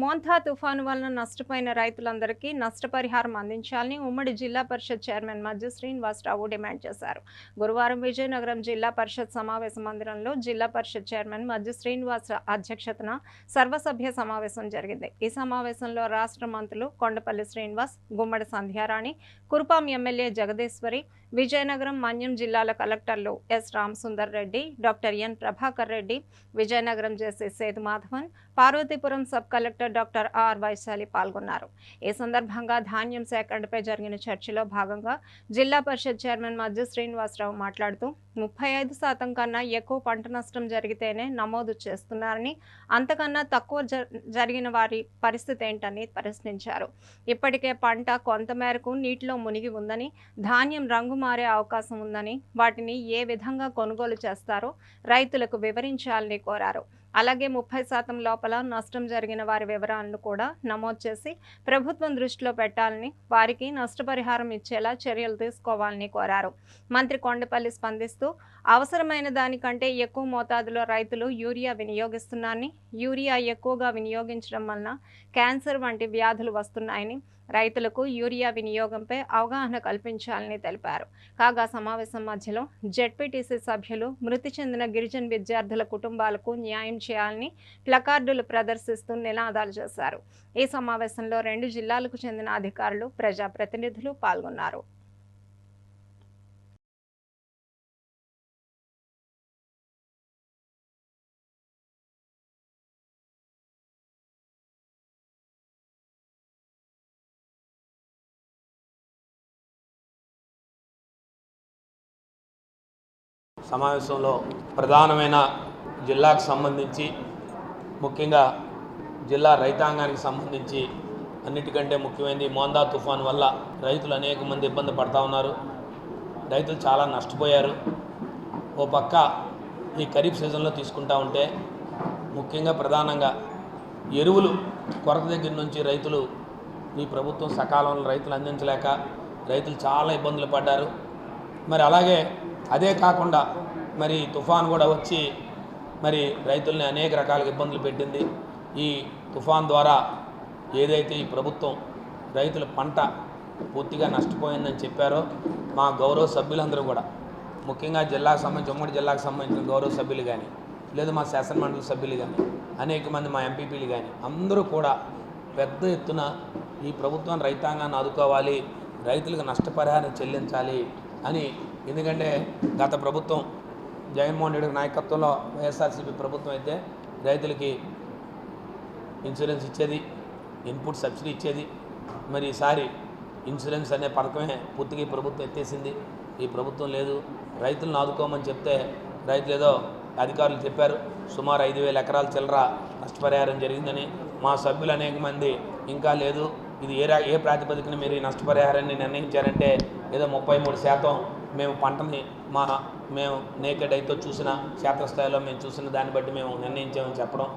Montha తుఫాను వలన నష్టపోయిన రైతులందరికీ నష్టపరిహారం అందించాలని ఉమ్మడి జిల్లా పరిషత్ చైర్మన్ మధ్య శ్రీనివాసరావు డిమాండ్ చేశారు. గురువారం విజయనగరం జిల్లా పరిషత్ సమావేశ మందిరంలో జిల్లా పరిషత్ చైర్మన్ మధ్య శ్రీనివాస అధ్యక్షతన సర్వసభ్య సమావేశం జరిగింది. ఈ సమావేశంలో రాష్ట్ర మంత్రులు కొండపల్లి శ్రీనివాస్ గుమ్మడి సంధ్యారాణి కురుపాం ఎమ్మెల్యే జగదీశ్వరి విజయనగరం మన్యం జిల్లాల కలెక్టర్లు S Ramasundar Reddy doctor N Prabhakar Reddy Vizianagaram JC Sethu Madhavan Parvathipuram sub collector doctor R Vaishali పాల్గొన్నారు. ఈ సందర్భంగా ధాన్యం సేకరణపై జరిగిన చర్చలో భాగంగా జిల్లా పరిషత్ చైర్మన్ మధ్య శ్రీనివాసరావు మాట్లాడుతూ ముప్పై ఐదు శాతం కన్నా ఎక్కువ పంట నష్టం జరిగితేనే నమోదు చేస్తున్నారని అంతకన్నా తక్కువ జ- జరిగిన వారి పరిస్థితి ఏంటని ప్రశ్నించారు. ఇప్పటికే పంట కొంతమేరకు నీటిలో మునిగి ఉందని ధాన్యం రంగు మారే అవకాశం ఉందని వాటిని ఏ విధంగా కొనుగోలు చేస్తారో రైతులకు వివరించాలని కోరారు. అలాగే ముప్పై శాతం లోపల నష్టం జరిగిన వారి వివరాలను కూడా నమోదు చేసి ప్రభుత్వం దృష్టిలో పెట్టాలని వారికి నష్టపరిహారం ఇచ్చేలా చర్యలు తీసుకోవాలని కోరారు. మంత్రి కొండపల్లి స్పందిస్తూ అవసరమైన దానికంటే ఎక్కువ మోతాదులో రైతులు యూరియా వినియోగిస్తున్నారని యూరియా ఎక్కువగా వినియోగించడం వలన క్యాన్సర్ వంటి వ్యాధులు వస్తున్నాయని రైతులకు యూరియా వినియోగంపై అవగాహన కల్పించాలని తెలిపారు. కాగా సమావేశం మధ్యలో జెడ్పీటీసీ సభ్యులు మృతి చెందిన గిరిజన విద్యార్థుల కుటుంబాలకు న్యాయం చేయాలని ప్లకార్డులు ప్రదర్శిస్తూ నినాదాలు చేశారు. ఈ సమావేశంలో రెండు జిల్లాలకు చెందిన అధికారులు ప్రజాప్రతినిధులు పాల్గొన్నారు. సమావేశంలో ప్రధానమైన జిల్లాకు సంబంధించి ముఖ్యంగా జిల్లా రైతాంగానికి సంబంధించి అన్నిటికంటే ముఖ్యమైనది మోందా తుఫాన్ వల్ల రైతులు అనేక మంది ఇబ్బంది పడతా ఉన్నారు. రైతులు చాలా నష్టపోయారు. ఓ పక్క ఈ ఖరీఫ్ సీజన్లో తీసుకుంటా ఉంటే ముఖ్యంగా ప్రధానంగా ఎరువులు కొరత దగ్గర నుంచి రైతులు ఈ ప్రభుత్వం సకాలంలో రైతులు అందించలేక రైతులు చాలా ఇబ్బందులు పడ్డారు. మరి అలాగే అదే కాకుండా మరి తుఫాన్ కూడా వచ్చి మరి రైతుల్ని అనేక రకాల ఇబ్బందులు పెట్టింది. ఈ తుఫాన్ ద్వారా ఏదైతే ఈ ప్రభుత్వం రైతుల పంట పూర్తిగా నష్టపోయిందని చెప్పారో మా గౌరవ సభ్యులందరూ కూడా ముఖ్యంగా జిల్లాకు సంబంధించి ఉమ్మడి జిల్లాకు సంబంధించిన గౌరవ సభ్యులు కానీ లేదు మా శాసనమండలి సభ్యులు కానీ అనేక మంది మా ఎంపీపీలు కానీ అందరూ కూడా పెద్ద ఎత్తున ఈ ప్రభుత్వం రైతాంగాన్ని ఆదుకోవాలి రైతులకు నష్టపరిహారం చెల్లించాలి అని. ఎందుకంటే గత ప్రభుత్వం జగన్మోహన్ రెడ్డి నాయకత్వంలో వైఎస్ఆర్సీపీ ప్రభుత్వం అయితే రైతులకి ఇన్సూరెన్స్ ఇచ్చేది ఇన్పుట్ సబ్సిడీ ఇచ్చేది. మరి ఈసారి ఇన్సూరెన్స్ అనే పథకమే పూర్తిగా ప్రభుత్వం ఎత్తేసింది. ఈ ప్రభుత్వం లేదు. రైతులను ఆదుకోమని చెప్తే రైతులు ఏదో అధికారులు చెప్పారు. సుమారు ఐదు వేల ఎకరాల చిల్లర నష్టపరిహారం జరిగిందని. మా సభ్యులు అనేక మంది ఇంకా లేదు. ఇది ఏ ఏ ప్రాతిపదికన మీరు ఈ నష్టపరిహారాన్ని నిర్ణయించారంటే ఏదో ముప్పై మూడు శాతం మేము పంటని మా మేము నేకెడ్ అయితే చూసిన క్షేత్రస్థాయిలో మేము చూసిన దాన్ని బట్టి మేము నిర్ణయించామని చెప్పడం.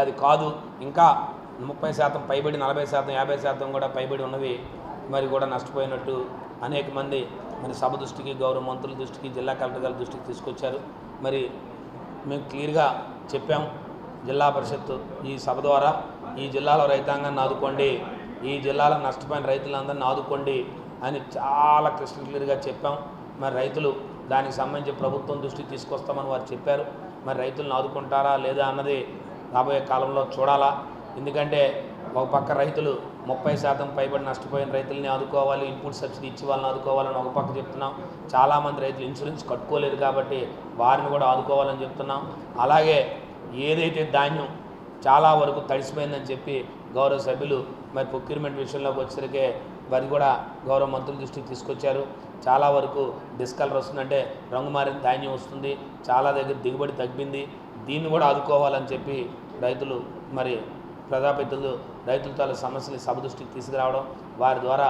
అది కాదు. ఇంకా ముప్పై శాతం పైబడి నలభై శాతం యాభై శాతం కూడా పైబడి ఉన్నవి మరి కూడా నష్టపోయినట్టు అనేక మంది మరి సభ దృష్టికి గౌరవ మంత్రుల దృష్టికి జిల్లా కలెక్టర్ గారి దృష్టికి తీసుకొచ్చారు. మరి మేము క్లియర్గా చెప్పాం జిల్లా పరిషత్ ఈ సభ ద్వారా. ఈ జిల్లాలో రైతాంగాన్ని ఆదుకోండి. ఈ జిల్లాలో నష్టపోయిన రైతులందరినీ ఆదుకోండి అని చాలా క్రిస్టల్ క్లియర్గా చెప్పాం. మరి రైతులు దానికి సంబంధించి ప్రభుత్వం దృష్టికి తీసుకొస్తామని వారు చెప్పారు. మరి రైతులను ఆదుకుంటారా లేదా అన్నది రాబోయే కాలంలో చూడాలా. ఎందుకంటే ఒక పక్క రైతులు ముప్పై శాతం పైబడి నష్టపోయిన రైతుల్ని ఆదుకోవాలి ఇన్పుట్ సబ్సిడీ ఇచ్చి వాళ్ళని ఆదుకోవాలని ఒక పక్క చెప్తున్నాం. చాలామంది రైతులు ఇన్సూరెన్స్ కట్టుకోలేదు కాబట్టి వారిని కూడా ఆదుకోవాలని చెప్తున్నాం. అలాగే ఏదైతే ధాన్యం చాలా వరకు తడిసిపోయిందని చెప్పి గౌరవ సభ్యులు మరి ప్రొక్యూర్మెంట్ విషయంలోకి వచ్చేసరికి వారిని కూడా గౌరవ మంత్రుల దృష్టికి తీసుకొచ్చారు. చాలా వరకు డిస్కలర్ వస్తుందంటే రంగు మారిన ధాన్యం వస్తుంది. చాలా దగ్గర దిగుబడి తగ్గింది. దీన్ని కూడా ఆదుకోవాలని చెప్పి రైతులు మరి ప్రజాపెద్దలు రైతుల తాలూ సమస్యలు సభ దృష్టికి తీసుకురావడం వారి ద్వారా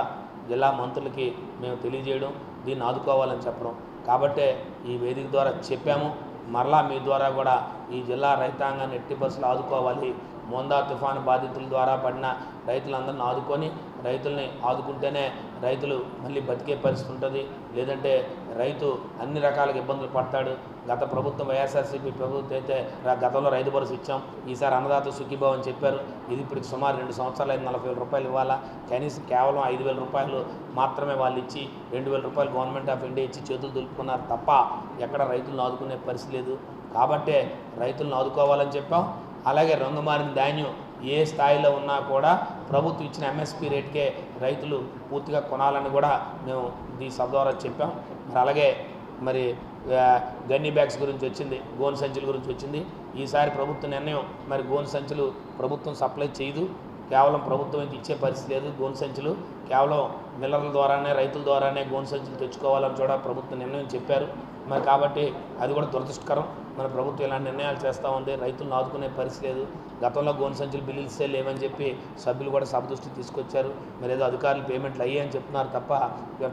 జిల్లా మంత్రులకి మేము తెలియజేయడం దీన్ని ఆదుకోవాలని చెప్పడం. కాబట్టే ఈ వేదిక ద్వారా చెప్పాము. మరలా మీ ద్వారా కూడా ఈ జిల్లా రైతాంగాన్ని ఎట్టి బస్సులు ఆదుకోవాలి. మోందా తుఫాను బాధితుల ద్వారా పడిన రైతులందరిని ఆదుకొని రైతుల్ని ఆదుకుంటేనే రైతులు మళ్ళీ బతికే పరిస్థితి ఉంటుంది. లేదంటే రైతు అన్ని రకాలుగా ఇబ్బందులు పడతాడు. గత ప్రభుత్వం వైఎస్ఆర్సీపీ ప్రభుత్వం అయితే గతంలో రైతు భరోసా ఇచ్చాం. ఈసారి అన్నదాత సుఖీభావ్ అని చెప్పారు. ఇది ఇప్పుడు సుమారు రెండు సంవత్సరాలు ఐదు నలభై వేల రూపాయలు ఇవ్వాలా? కనీసం కేవలం ఐదు వేల రూపాయలు మాత్రమే వాళ్ళు ఇచ్చి రెండు వేల రూపాయలు గవర్నమెంట్ ఆఫ్ ఇండియా ఇచ్చి చేతులు దులుపుకున్నారు తప్ప ఎక్కడ రైతులను ఆదుకునే పరిస్థితి లేదు. కాబట్టే రైతులను ఆదుకోవాలని చెప్పాం. అలాగే రంగు మారిన ధాన్యం ఏ స్థాయిలో ఉన్నా కూడా ప్రభుత్వం ఇచ్చిన ఎంఎస్పి రేట్కే రైతులు పూర్తిగా కొనాలని కూడా మేము ఈ సభ ద్వారా చెప్పాం. మరి అలాగే మరి గన్నీ గన్ని బ్యాగ్స్ గురించి వచ్చింది గోన్ సంచుల గురించి వచ్చింది. ఈసారి ప్రభుత్వ నిర్ణయం మరి గోన్ సంచులు ప్రభుత్వం సప్లై చేయదు. కేవలం ప్రభుత్వం ఇచ్చే పరిస్థితి లేదు. గోన్ సంచులు కేవలం మిల్లర్ల ద్వారానే రైతుల ద్వారానే గోన్ సంచులు తెచ్చుకోవాలని కూడా ప్రభుత్వం నిర్ణయం చెప్పారు. మరి కాబట్టి అది కూడా దురదృష్టకరం. మన ప్రభుత్వం ఇలాంటి నిర్ణయాలు చేస్తూ ఉంది. రైతులను ఆదుకునే పరిస్థితి లేదు. గతంలో గోను సంచులు బిల్లులు ఇస్తే లేవని చెప్పి సభ్యులు కూడా సభ దృష్టికి తీసుకొచ్చారు. మరి ఏదో అధికారులు పేమెంట్లు అయ్యాయని చెప్తున్నారు తప్ప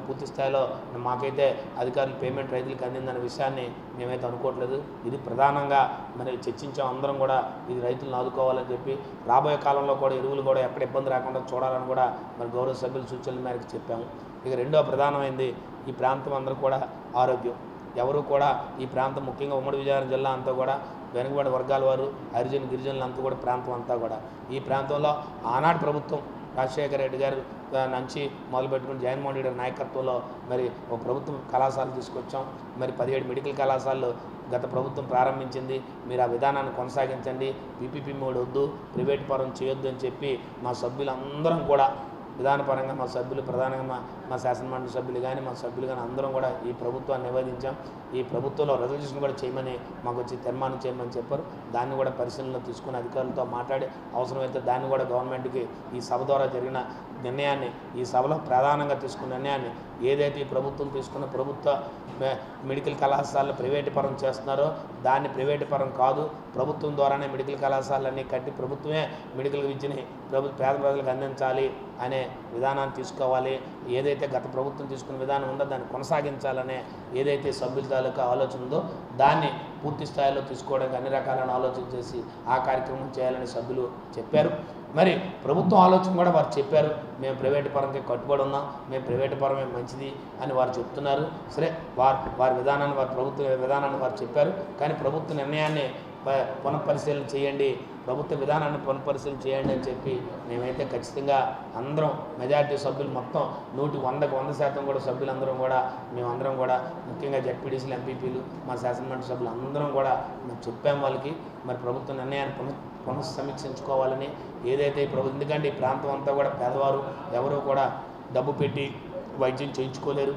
పూర్తి స్థాయిలో మాకైతే అధికారులు పేమెంట్ రైతులకు అందిందన్న విషయాన్ని మేమైతే అనుకోవట్లేదు. ఇది ప్రధానంగా మరి చర్చించాం అందరం కూడా. ఇది రైతులను ఆదుకోవాలని చెప్పి రాబోయే కాలంలో కూడా ఎరువులు కూడా ఎక్కడ ఇబ్బంది రాకుండా చూడాలని కూడా మరి గౌరవ సభ్యుల సూచనల మేరకు చెప్పాము. ఇక రెండో ప్రధానమైంది ఈ ప్రాంతం అందరూ కూడా ఆరోగ్యం. ఎవరు కూడా ఈ ప్రాంతం ముఖ్యంగా ఉమ్మడి విజయనగరం జిల్లా అంతా కూడా వెనుకబడి వర్గాల వారు హరిజన్ గిరిజనులు అంతా కూడా ప్రాంతం అంతా కూడా. ఈ ప్రాంతంలో ఆనాడు ప్రభుత్వం రాజశేఖర రెడ్డి గారు నుంచి మొదలుపెట్టుకుని జగన్మోహన్ రెడ్డి నాయకత్వంలో మరి ఒక ప్రభుత్వం కళాశాల తీసుకొచ్చాం. మరి పదిహేడు మెడికల్ కళాశాలలు గత ప్రభుత్వం ప్రారంభించింది. మీరు ఆ విధానాన్ని కొనసాగించండి. పీపీపీ మోడ్ వద్దు ప్రైవేట్ పరం చేయొద్దు అని చెప్పి మా సభ్యులందరం కూడా విధానపరంగా మా సభ్యులు ప్రధానంగా మా మా శాసనమండలి సభ్యులు కానీ మా సభ్యులు కానీ అందరం కూడా ఈ ప్రభుత్వాన్ని నివేదించాం. ఈ ప్రభుత్వంలో రెజల్యూషన్ కూడా చేయమని మాకు వచ్చి తీర్మానం చేయమని చెప్పారు. దాన్ని కూడా పరిశీలనలో తీసుకుని అధికారులతో మాట్లాడి అవసరమైతే దాన్ని కూడా గవర్నమెంట్కి ఈ సభ ద్వారా జరిగిన నిర్ణయాన్ని ఈ సభలో ప్రధానంగా తీసుకున్న నిర్ణయాన్ని ఏదైతే ఈ ప్రభుత్వం తీసుకున్న ప్రభుత్వ మెడికల్ కళాశాలలు ప్రైవేటు పరం చేస్తున్నారో దాన్ని ప్రైవేటు పరం కాదు ప్రభుత్వం ద్వారానే మెడికల్ కళాశాలన్నీ కట్టి ప్రభుత్వమే మెడికల్ విద్యని ప్రభు పేద ప్రజలకు అందించాలి అనే విధానాన్ని తీసుకోవాలి. ఏదైతే గత ప్రభుత్వం తీసుకున్న విధానం ఉందో దాన్ని కొనసాగించాలనే ఏదైతే సభ్యులతో తాలూకా ఆలోచన ఉందో దాన్ని పూర్తి స్థాయిలో తీసుకోవడానికి అన్ని రకాలను ఆలోచన చేసి ఆ కార్యక్రమం చేయాలని సభ్యులు చెప్పారు. మరి ప్రభుత్వం ఆలోచన కూడా వారు చెప్పారు. మేము ప్రైవేటు పరంగా కట్టుబడి ఉన్నాం. మేము ప్రైవేటు పరమే మంచిది అని వారు చెప్తున్నారు. సరే వారు వారి విధానాన్ని వారి ప్రభుత్వ విధానాన్ని వారు చెప్పారు. కానీ ప్రభుత్వ నిర్ణయాన్ని పునఃపరిశీలన చేయండి. ప్రభుత్వ విధానాన్ని పునఃపరిశీలన చేయండి అని చెప్పి మేమైతే ఖచ్చితంగా అందరం మెజారిటీ సభ్యులు మొత్తం నూటి వందకు వంద శాతం కూడా సభ్యులందరం కూడా మేమందరం కూడా ముఖ్యంగా జడ్పీడీసీలు ఎంపీపీలు మా శాసనమండలి సభ్యులు అందరం కూడా మేము చెప్పాం వాళ్ళకి మరి ప్రభుత్వ నిర్ణయాన్ని పునః పునఃసమీక్షించుకోవాలని ఏదైతే ప్రభుత్వం ఎందుకంటే ఈ ప్రాంతం అంతా కూడా పేదవారు ఎవరూ కూడా డబ్బు పెట్టి వైద్యం చేయించుకోలేరు.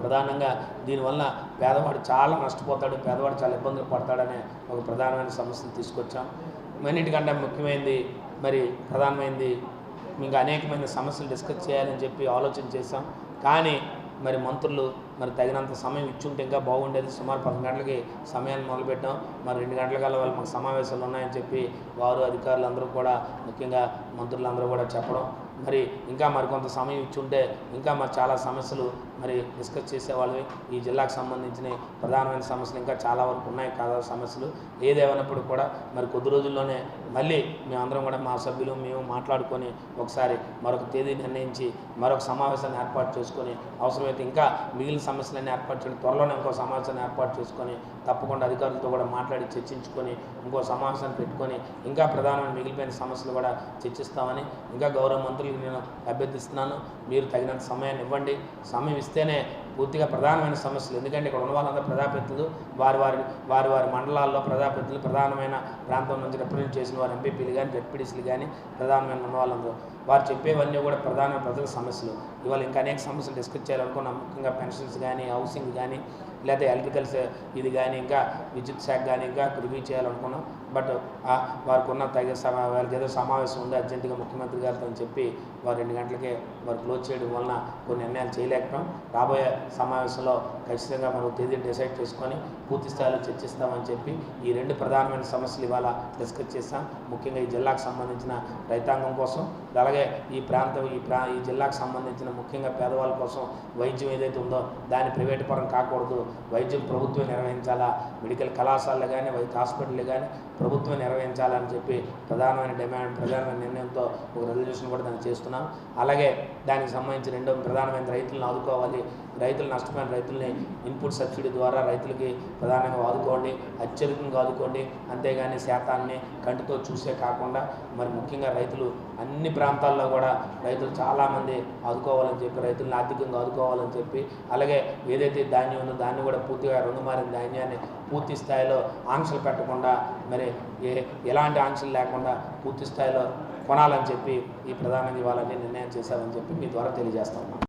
ప్రధానంగా దీనివల్ల పేదవాడు చాలా నష్టపోతాడు పేదవాడు చాలా ఇబ్బందులు పడతాడనే ఒక ప్రధానమైన సమస్యను తీసుకొచ్చాం. అన్నిటికంటే ముఖ్యమైనది మరి ప్రధానమైనది ఇంకా అనేకమైన సమస్యలు డిస్కస్ చేయాలని చెప్పి ఆలోచన చేశాం. కానీ మరి మంత్రులు మరి తగినంత సమయం ఇచ్చుంటే ఇంకా బాగుండేది. సుమారు పది గంటలకి సమయాన్ని మొదలుపెట్టాం. మరి రెండు గంటల కల్లా వాళ్ళు మాకు సమావేశాలు ఉన్నాయని చెప్పి వారు అధికారులు అందరూ కూడా ముఖ్యంగా మంత్రులందరూ కూడా చెప్పడం. మరి ఇంకా మరి కొంత సమయం ఇచ్చుంటే ఇంకా మరి చాలా సమస్యలు మరి డిస్కస్ చేసేవాళ్ళవి ఈ జిల్లాకు సంబంధించిన ప్రధానమైన సమస్యలు ఇంకా చాలా వరకు ఉన్నాయి. కాదా సమస్యలు ఏదేమైనప్పుడు కూడా మరి కొద్ది రోజుల్లోనే మళ్ళీ మేమందరం కూడా మా సభ్యులు మేము మాట్లాడుకొని ఒకసారి మరొక తేదీ నిర్ణయించి మరొక సమావేశాన్ని ఏర్పాటు చేసుకొని అవసరమైతే ఇంకా మిగిలిన సమస్యలన్నీ ఏర్పాటు చేయడం. త్వరలోనే ఇంకో సమావేశాన్ని ఏర్పాటు చేసుకొని తప్పకుండా అధికారులతో కూడా మాట్లాడి చర్చించుకొని ఇంకో సమావేశాన్ని పెట్టుకొని ఇంకా ప్రధానమైన మిగిలిపోయిన సమస్యలు కూడా చర్చిస్తామని ఇంకా గౌరవ మంత్రులకు నేను అభ్యర్థిస్తున్నాను. మీరు తగినంత సమయాన్ని ఇవ్వండి. సమయం ఇస్తేనే పూర్తిగా ప్రధానమైన సమస్యలు ఎందుకంటే ఇక్కడ ఉన్న వాళ్ళందరూ ప్రజాప్రతినిధులు. వారి వారి వారి వారి మండలాల్లో ప్రజాప్రతినిధులు ప్రధానమైన ప్రాంతం నుంచి రిప్రజెంట్ చేసిన వారు ఎంపీపీలు కానీ జడ్పీడీసీలు కానీ ప్రధానమైన ఉన్న వాళ్ళందరూ. వారు చెప్పేవన్నీ కూడా ప్రధాన ప్రజల సమస్యలు. ఇవాళ ఇంకా అనేక సమస్యలు డిస్కస్ చేయాలనుకున్నాం ముఖ్యంగా పెన్షన్స్ కానీ హౌసింగ్ కానీ లేదా ఎలక్ట్రికల్ ఇది కానీ ఇంకా విద్యుత్ శాఖ కానీ ఇంకా రివ్యూ చేయాలనుకున్నాం. బట్ వారికి ఉన్న తగిన సమా వారికి ఏదో సమావేశం ఉంది అర్జెంటుగా ముఖ్యమంత్రి గారితో అని చెప్పి వారు రెండు గంటలకే వారు క్లోజ్ చేయడం వలన కొన్ని నిర్ణయాలు చేయలేకపోయాం. రాబోయే సమావేశంలో ఖచ్చితంగా మనం తేదీని డిసైడ్ చేసుకొని పూర్తి స్థాయిలో చర్చిస్తామని చెప్పి ఈ రెండు ప్రధానమైన సమస్యలు ఇవాళ డిస్కస్ చేస్తాం ముఖ్యంగా ఈ జిల్లాకు సంబంధించిన రైతాంగం కోసం. అలాగే అలాగే ఈ ప్రాంతం ఈ ప్రా ఈ జిల్లాకు సంబంధించిన ముఖ్యంగా పేదవాళ్ళ కోసం వైద్యం ఏదైతే ఉందో దాన్ని ప్రైవేట్ పరం కాకూడదు. వైద్యం ప్రభుత్వం నిర్వహించాలా? మెడికల్ కళాశాలలు కానీ వైద్య హాస్పిటల్ కానీ ప్రభుత్వం నిర్వహించాలని చెప్పి ప్రధానమైన డిమాండ్ ప్రధానమైన నిర్ణయంతో ఒక రెజల్యూషన్ కూడా దాన్ని చేస్తున్నాం. అలాగే దానికి సంబంధించి రెండో ప్రధానమైన రైతులను ఆదుకోవాలి. రైతులు నష్టపోయిన రైతుల్ని ఇన్పుట్ సబ్సిడీ ద్వారా రైతులకి ప్రధానంగా ఆదుకోండి అత్యధికంగా ఆదుకోండి. అంతేగాని శాతాన్ని కంటితో చూసే కాకుండా మరి ముఖ్యంగా రైతులు అన్ని ప్రాంతాల్లో కూడా రైతులు చాలామంది ఆదుకోవాలని చెప్పి రైతులను ఆర్థికంగా ఆదుకోవాలని చెప్పి అలాగే ఏదైతే ధాన్యం ఉందో దాన్ని కూడా పూర్తిగా రుణమారిన ధాన్యాన్ని పూర్తి స్థాయిలో ఆంక్షలు పెట్టకుండా మరి ఏ ఎలాంటి ఆంక్షలు లేకుండా పూర్తి స్థాయిలో కొనాలని చెప్పి ఈ ప్రధానంగా ఇవ్వాలని నిర్ణయం చేశారని చెప్పి మీ ద్వారా తెలియజేస్తా